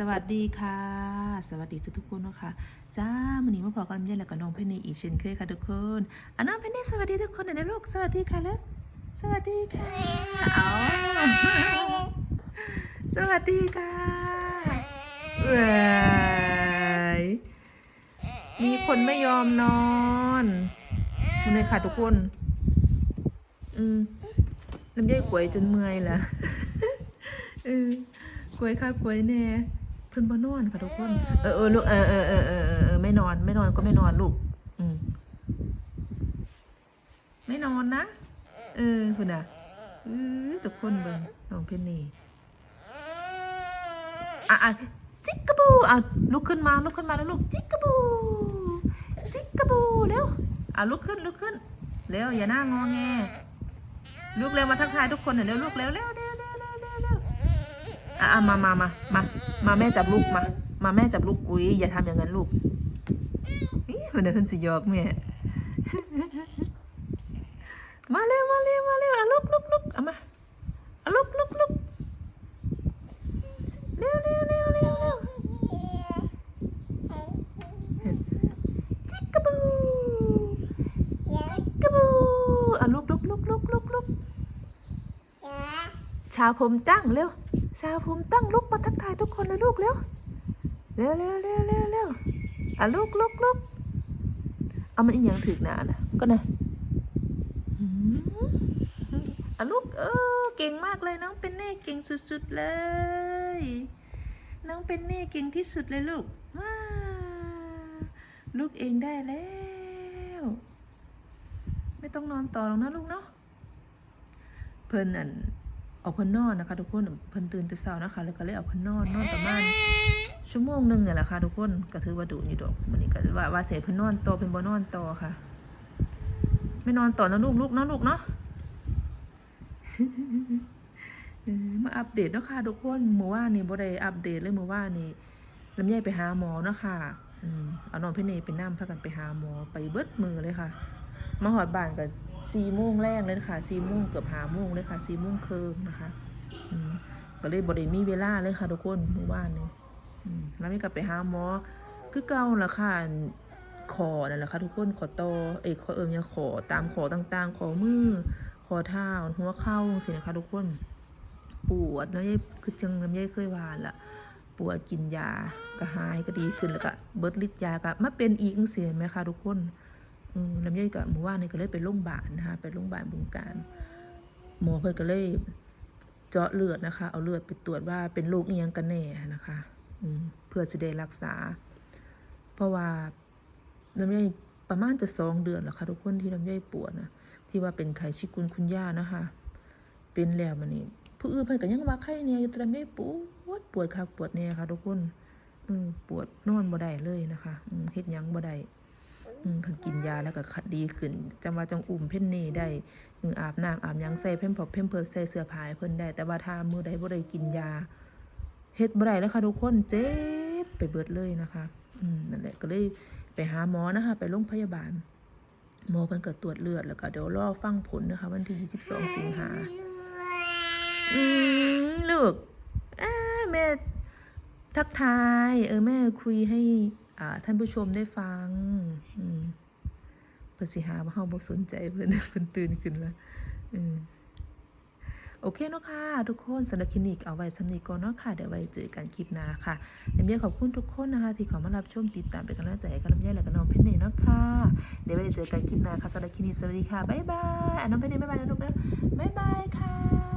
สวัสดีค่ะ สวัสดีทุกๆคนนะคะจ้าวันนี้มาพอกันเย็นแล้วกับน้องเพนนี่อีเช่นเคยค่ะทุกคนอะน้องเพนนี่สวัสดีทุกคนหน่อยนะลูกสวัสดีค่ะแล้วสวัสดีค่ะเอาสวัสดีค่ะเว้ยมีคนไม่ยอมนอนคุณเลยค่ะทุกคน อืมน้ำย่อยกวยจนเมื่อยละเออกวยค่ะกวยแน่ พิ่นบ่นอนค่ะทุกคน เออเออลูกเออเออเออเออเออไม่นอน ไม่นอนก็ไม่นอนลูก อืมไม่นอนนะ เออคุณอะเออทุกคนเบิ่งน้องเพนนี่อะอะจิกกะบูอะลุกขึ้นมาลุกขึ้นมาแล้วลูกจิกกะบูจิกกะบูเร็วอะลุกขึ้นลุกขึ้นเร็วอย่าหน้างอแงลุกเร็วมาทักทายทุกคนหน่อยเร็วลูกเร็วเร็วเร็วเร็วเร็วเร็วอะมามามามา มาแม่จับลูกมา มาแม่จับลูกอุ้ยอย่าทำอย่างนั้นลูกอีมันเดินสิยอกแม่มาเร็วมาเร็วมาเร็วอะลุกลุกลุกเอามาอะลุกลุกลุกเร็วเร็วเร็วเร็วเร็วจิกกะบูจิกกะบูอะลุกลุกลุกลุกลุกลุกชาวผมตั้งเร็ว ชาวผมตั้งลุกมาทักทายทุกคนเลยลูกเร็วเร็วเร็วเร็วเร็วเร็วอะลุกลุกลุกเอามันอีหยังถึกหนานะก็นะอืมอะลูกเออเก่งมากเลยน้องเป็นเน่เก่งสุดๆเลย น้องเป็นเน่เก่งที่สุดเลยลูกว้าลูกเองได้แล้ว ไม่ต้องนอนต่อหรอกนะลูกเนาะเพิ่นอัน เอาเพิ่นนอนนะคะ ทุกคนเพิ่นตื่นแต่เช้านะคะ แล้วก็เลยเอาเพิ่นนอนนอนประมาณชั่วโมงหนึ่งเนี่ยแหละค่ะทุกคนก็ถือว่าดูอยู่ดอกวันนี้ก็ว่าว่าเสียเพิ่นนอนต่อเพิ่นบ่นอนต่อค่ะ ไม่นอนต่อนะลูกลูกเนาะลูกเนาะมาอัปเดตเนาะค่ะทุกคนเมื่อวานนี่บ่ได้อัปเดตเลยเมื่อวานนี่ลำไยไปหาหมอเนาะค่ะอืมเอาน้องพี่เนไปนั่พากันไปหาหมอไปเบิดมือเลยค่ะ มาหอดบ้านก็ สี่โมงแรกเลยค่ะสี่โมงเกือบหาโมงเลยค่ะสี่โมงเครึ่งนะคะก็เลยบ่ได้มีเวลาเลยค่ะทุกคนเมื่อวานนี่แล้วนี่ก็ไปหาหมอคือเก่าละค่ะขอนั่นแหละค่ะทุกคนขอตอเอ้ยขอเอิมเนี่ยขอตามขอต่างๆ ขอมือขอเท้าหัวเข่าสินะคะทุกคนปวดนาะยายคือจังลำไยเคยวานละปวดกินยาก็หายก็ดีขึ้นแล้วก็เบิดฤทธิ์ยาก็มาเป็นอีกเสียไหมคะทุกคน ลำไยก็เมื่อวานี่ก็เลยไปโรงพยาบาลนะคะไปโรงพยาบาลบึงการ หมอเพิ่นก็เลยเจาะเลือดนะคะ เอาเลือดไปตรวจว่าเป็นโรคเอียงกันแน่นะคะอืมเพื่อจะได้รักษา เพราะว่าลำไยประมาณจะสองเดือนแล้วค่ะทุกคนที่ลำไยปวดนะที่ว่าเป็นไข้ชิกุนคุณย่านะคะ เป็นแล้วมันนี่ผู้อื่นเพิ่นก็ยังว่าไข้เนี่ยอยู่แต่ลำไยปวดปวดคักปวดเนี่ยค่ะทุกคนปวดนอนบ่ได้เลยนะคะเฮ็ดยังบ่ได้ คันกินยาแล้วก็ดีขึ้นจำว่าจังอุ่มเพ่นเน่ได้อืมอาบน้ำอาบยังใส่เพ่นพอเพ่นเพิร์ใส่เสื้อผ้าเพิ่นได้ แต่ว่าถ้ามือใดบ่ได้กินยาเฮ็ดบ่ได้แล้วค่ะทุกคนเจ็บไปเบิดเลยนะคะอืมนั่นแหละก็เลยไปหาหมอนะคะ ไปโรงพยาบาลหมอเพิ่นก็ตรวจเลือดแล้วก็เดี๋ยวรอฟังผลนะคะ วันที่ 22 สิงหาอืมลูกอ้าแม่ทักทาย เออแม่คุยให้ ท่านผู้ชมได้ฟังอืมเพิ่นสิหาว่าเฮาบ่สนใจเพิ่นเพิ่นตื่นขึ้นแล้วโอเคเนาะค่ะ ทุกคนสำหรับคลินิกเอาไว้สำนีก่อนเนาะค่ะ เดี๋ยวไว้เจอกันคลิปหน้าค่ะลำไยขอบคุณทุกคนนะคะ ที่ข้ามารับชมติดตามเป็นกำลังใจให้กับลำไยและก็น้องเพนเน่เนาะค่ะ เดี๋ยวไว้เจอกันคลิปหน้าค่ะสำหรับคลินิกสวัสดีค่ะ บ๊ายบายอะน้องเพนเน่บ๊ายบายนะลูกเด้อบ๊ายบายค่ะ